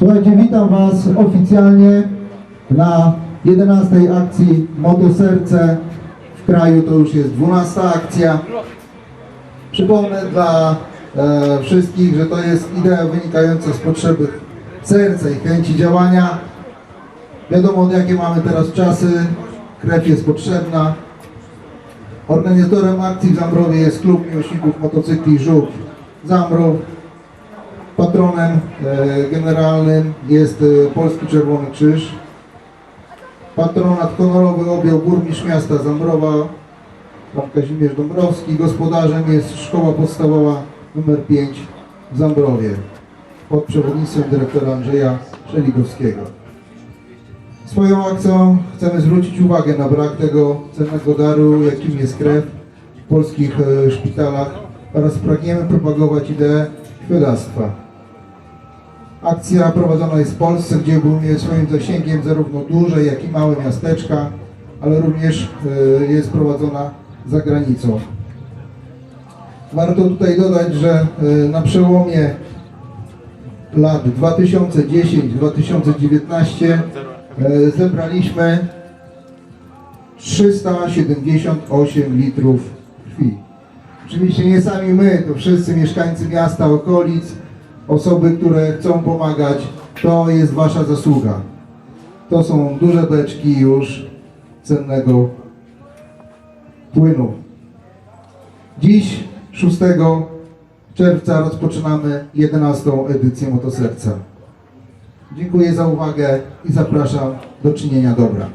Słuchajcie, witam Was oficjalnie na 11 akcji Motoserce w kraju. To już jest 12 akcja. Przypomnę dla e, wszystkich, że to jest idea wynikająca z potrzeby serca i chęci działania. Wiadomo, jakie mamy teraz czasy. Krew jest potrzebna. Organizatorem akcji w Zambrowie jest Klub Miłośników Motocykli Żuk Zambrów. Patronem e, generalnym jest e, Polski Czerwony Krzyż. Patronat honorowy objął burmistrz miasta Zambrowa, pan Kazimierz Dąbrowski. Gospodarzem jest Szkoła Podstawowa nr 5 w Zambrowie pod przewodnictwem dyrektora Andrzeja Szeligowskiego. Swoją akcją chcemy zwrócić uwagę na brak tego cennego daru, jakim jest krew w polskich e, szpitalach oraz pragniemy propagować ideę krwiodawstwa. Akcja prowadzona jest w Polsce, gdzie obejmuje swoim zasięgiem zarówno duże, jak i małe miasteczka, ale również e, jest prowadzona za granicą. Warto tutaj dodać, że e, na przełomie lat 2010-2019 e, zebraliśmy 378 litrów krwi. Oczywiście nie sami my, to wszyscy mieszkańcy miasta, okolic, osoby, które chcą pomagać, to jest Wasza zasługa. To są duże beczki już cennego płynu. Dziś, 6 czerwca, rozpoczynamy 11. edycję Motoserca. Dziękuję za uwagę i zapraszam do czynienia dobra.